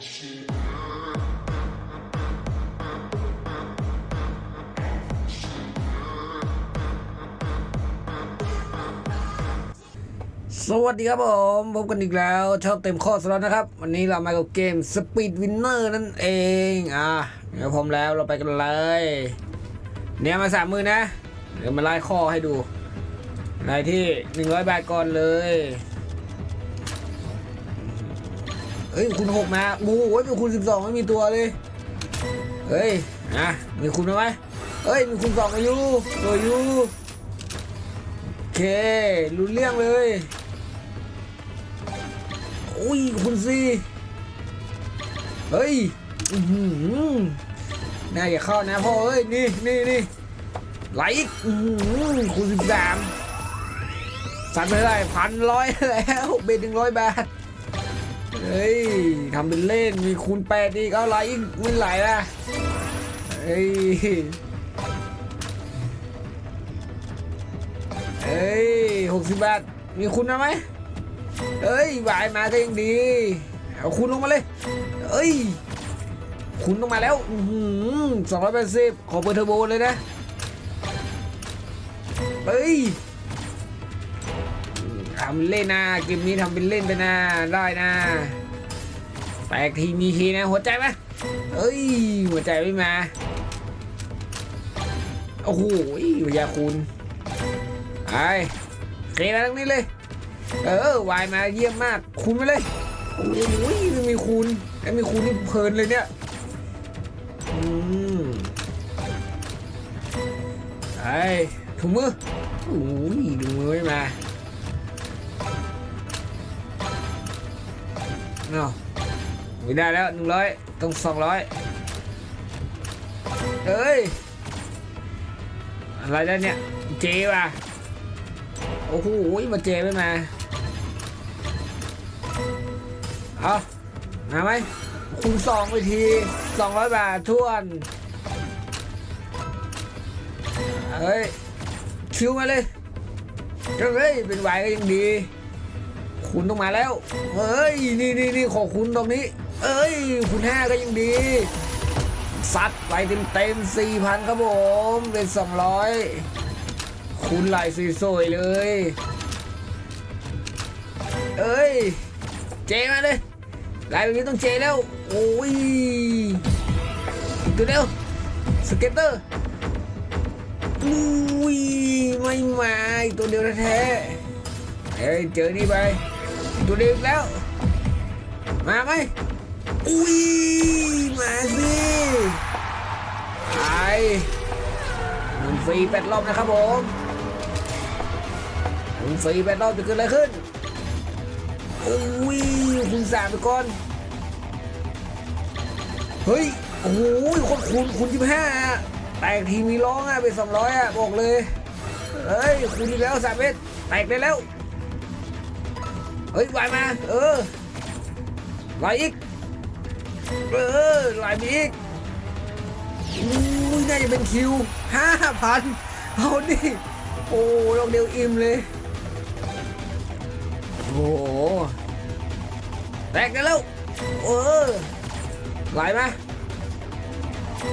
สวัสดีครับผมพบกันอีกแล้วชอบเต็มข้อสล็อตนะครับ วันนี้เรามากับเกม Speed Winner นั่นเอง อะเดี๋ยวพร้อมแล้วเราไปกันเลย เนี่ยมาสามมือนะ เดี๋ยวมาไล่ข้อให้ดูรายที่ 100 บาทก่อนเลย ฮ้ยคุณหกมาโอ้โหเป็นคุณ12ไม่มีตัวเลยเฮ้ยอะมีคุณไหมเฮ้ยมีคุณสองอายุตัวอายุโอเครู้เรื่องเลยอุ้ยคุณสิเฮ้ยอื้อหือน่าอย่าเข้านะพ่อเอ้ยนี่นี่นี่ไหลอีกอื้อหือคุณสิบสามสั่นไปได้พันร้อยแล้วเบ็ดหนึ่งร้อยบาท เฮ้ยทำเป็นเล่นมีคูณแปดอีกเอาไหลอีกไม่ไหลละเฮ้ยเฮ้ยหกสิบบาทมีคุณนะไหมเอ้ยวายมาก็ยังดี เอาคุณลงมาเลย เอ้ย คุณลงมาแล้วสองร้อยแปดสิบขอเปิดเทอร์โบเลยนะ เอ้ยำเล่นนะเกมนี้ทำเป็นเล่นไปนะได้นะแตกทีมีทีนะหัวใจไหมเอ้ยหัวใจไม่มาโอ้โหยาคุณไอ้เคลียร์ทั้งนี้เลย เออวายมาเยี่ยมมากคุณไปเลยโอ้ยไม่มีคุณไอ้มีคุณนี่เพลินเลยเนี่ยอืมไอ้ถุงมือโอ้ยถุงมือไม่มา เนาะไม่ได้แล้วหนึ่งร้อยต้องสองร้อยเอ้ย อะไรแล้วเนี่ย เจว่ะ โอ้โหมาเจไม่มา เอามาไหมคูณสองไปทีสองร้อยบาททวน เฮ้ยชิวมาเลยเฮ้ย เป็นไหวก็ยังดี คุณต้องมาแล้ว เฮ้ย นี่นี่นี่ขอคุณตรงนี้ เอ้ย คุณห้าก็ยังดีซัดไปเต็มเต็มสี่พันครับผมเป็นสองร้อยคุณไหลสวยๆเลย เอ้ย เจมาเลยลายแบบนี้ต้องเจแล้ว โอ้ยอีกตัวเดียวสเก็ตเตอร์อุ้ยไม่มาอีกตัวเดียวแท้ๆเฮ้ยเจอนี่ไป ตัวเดียวอีกแล้ว มาไหมอุ้ยมาสิไอ้หนึ่งฟรีแปดรอบนะครับผมหนึ่งฟรีแปดรอบจะเกิดอะไรขึ้นโอ้ยคุณสามไปก่อน เฮ้ย โอ้โหคนคูณคูณยี่ห้าแตกทีมีร้องอะเป็นสองร้อยอะ บอกเลย เฮ้ยคูณอีแล้วสามเมตรแตกได้แล้ว เฮ้ยวายมาเออไหลอีกเออไหลไปอีกอุ้ยน่าจะเป็นคิวห้าพันเอาดิโอ้ลงเดียวอิ่มเลยโอ้โหแตกกันแล้วเออไหลมา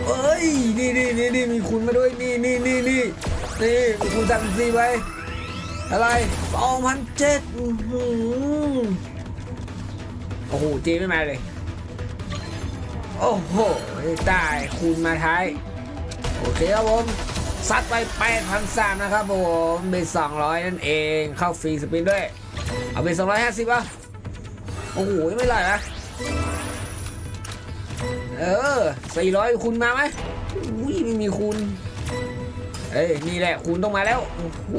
เอ้ยนี่นี่นี่นี่มีคุณมาด้วยนี่นี่นี่นี่นี่มีคุณสั่งซีไป อะไรสองพันเจ็ดโอ้โหเจไม่มาเลย โอ้โหตายคุณมาท้าย โอเคครับผมซัดไป8,300นสามนะครับผมเบส200นั่นเองเข้าฟรีสปินด้วย เอาเป็น250ป่ะ โอ้โหไม่ไหลนะเออ400คุณมาไหมอุ้ยไม่มีคุณ เอ้ยนี่แหละคุณต้องมาแล้วโอ้โห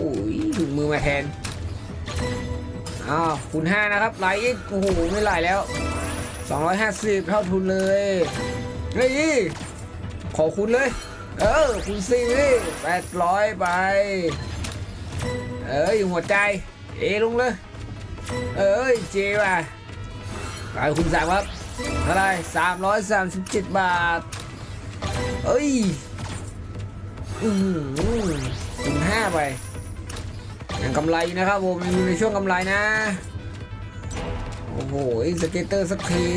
ถึงมือมาแทนอ้าวคุณ5นะครับไหลอีกโอ้โหไม่ไหลแล้ว 250 เท่าทุนเลยเฮ้ยขอคุณเลย เออคุณสี่แปดร้อยไป เอ้ยหัวใจ เอลงเลย เอ้ยเจว่ะไปคุณสามครับเท่าไรสามร้อยสามสิบเจ็ดบาท เอ้ย อืมคุณห้าไปยังกำไรนะครับผมยังอยู่ในช่วงกำไรนะ โอ้โหสเกตเตอร์สักที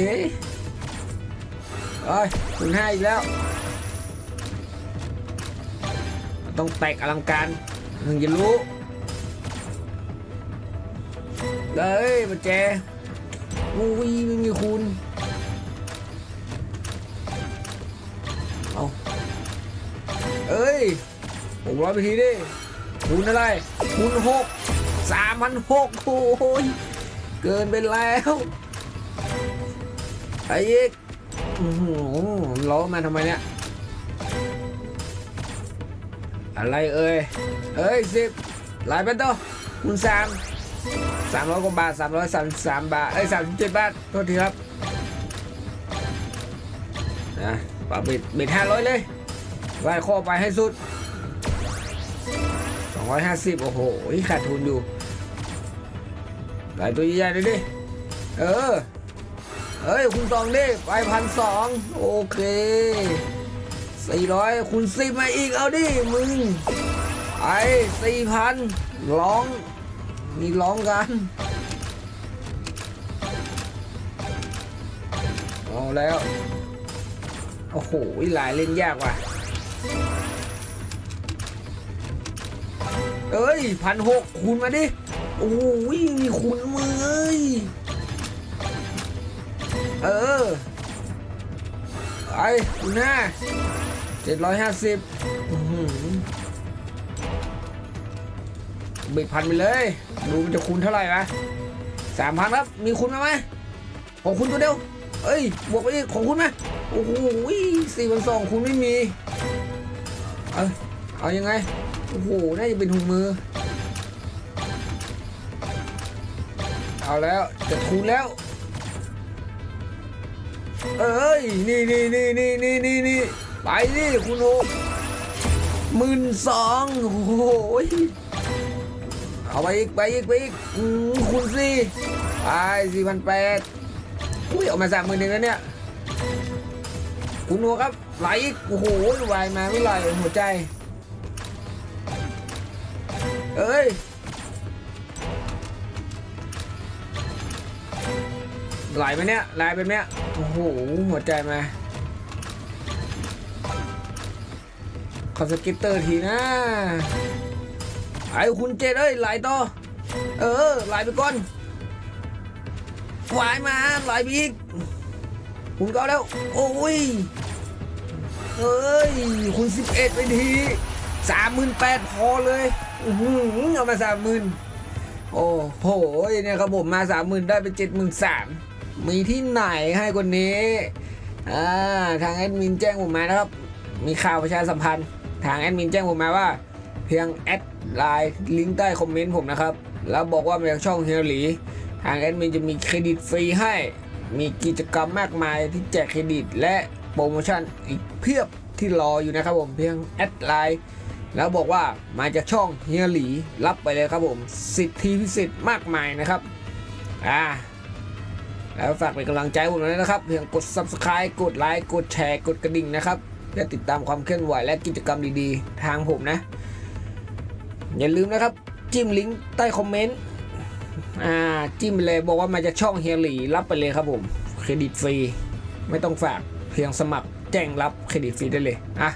เอ้ยคุณห้าอีกแล้ว ต้องแตกอลังการถึงจะรู้เลยมาแจอุ้ยไม่มีคุณ ยหกร้อยไปทีดิคูณอะไรคูณหกสามพันหกโอ้ยเกินไปแล้วไอ้อีกอื้อหือล้อมาทำไมเนี่ย อะไรเอ่ยเอ้ยสิบหลายเป็นตัวคูณสามสามร้อยกว่าบาทสามร้อยสามสามบาท เอ้ยสามสิบเจ็ดบาท โทษทีครับนะปาบิดบิดห้าร้อยเลย ไล่ข้อไปให้สุดสองร้อยห้าสิบโอ้โหขาดทุนอยู่หลายตัวใหญ่ๆเลยดิ เออ เอ้ยคุณสองดิไปพันสองโอเคสี่ร้อยคูณสิบมาอีกเอาดิ มึงไอ้สี่พันร้องมีร้องกันเอาแล้ว โอ้โหหลายเล่นยากว่ะ เอ้ยพันหกคูณมาดิ โอ้โหมีคูณมือเอ้ย เออ ไอ้คูณห้าเจ็ดร้อยห้าสิบบิดพันไปเลย ดูมันจะคูณเท่าไหร่วะสามพันครับ มีคูณมาไหมของคุณตัวเดียว เอ้ย บวกไปอีกของคุณไหมโอ้โหสี่พันสองคุณไม่มี เอยเอายังไง โอ้โห น่าจะเป็นถุงมือ เอาแล้วจะคูณแล้ว เอ้ย นี่นี่นี่นี่นี่นี่นี่ไปดิคุณโอหมื่นสองโอ้โหเอาไปอีกไปอีกไปอีกอืมคูณสี่ไปสี่พันแปดอุ้ยเอามาสามหมื่นเองแล้วเนี่ย คุณโอครับไหลอีกโอ้โหวายมาไม่ไหลหัวใจ เอ้ยไหลไหมเนี่ยไหลเป็นเนี้ยโอ้โหหัวใจมาขอสกิปเตอร์ทีนะไอ้คุณเจดเอ้ยไหลต่อเออไหลไปก่อนไหวมาไหลไปอีกคุณก็เอาแล้ว โอ้ยเอ้ยคุณสิบเอ็ดไปทีสามหมื่นแปดพอเลย อื้อหือเอามาสามหมื่นโอ้โหเนี่ยครับผมมาสามหมื่นได้ไปเจ็ดหมื่นสามมีที่ไหนให้คนนี้อ่าทางแอดมินแจ้งผมมานะครับ มีข่าวประชาสัมพันธ์ ทางแอดมินแจ้งผมมาว่า เพียงแอดไลน์ลิงก์ใต้คอมเมนต์ผมนะครับ แล้วบอกว่ามาจากช่องเฮียหลีทางแอดมินจะมีเครดิตฟรีให้ มีกิจกรรมมากมายที่แจกเครดิตและโปรโมชั่นอีกเพียบที่รออยู่นะครับผมเพียงแอดไลน์ แล้วบอกว่ามาจากช่องเฮียหลีรับไปเลยครับผม สิทธิพิเศษมากมายนะครับอ่าแล้วฝากเป็นกำลังใจผมด้วยนะครับเพียงกด subscribe กดไลค์กดแชร์กดกระดิ่งนะครับเพื่อติดตามความเคลื่อนไหวและกิจกรรมดีๆ ทางผมนะ อย่าลืมนะครับ จิ้มลิงก์ใต้คอมเมนต์อ่าจิ้มไปเลยบอกว่ามาจากช่องเฮียหลีรับไปเลยครับผมเครดิตฟรีไม่ต้องฝากเพียงสมัครแจ้งรับเครดิตฟรีได้เลยอะ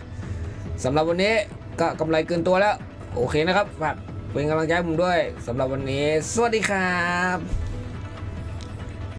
สำหรับวันนี้ ก็กำไรเกินตัวแล้ว โอเคนะครับฝากเป็นกำลังใจผมด้วยสำหรับวันนี้ สวัสดีครับ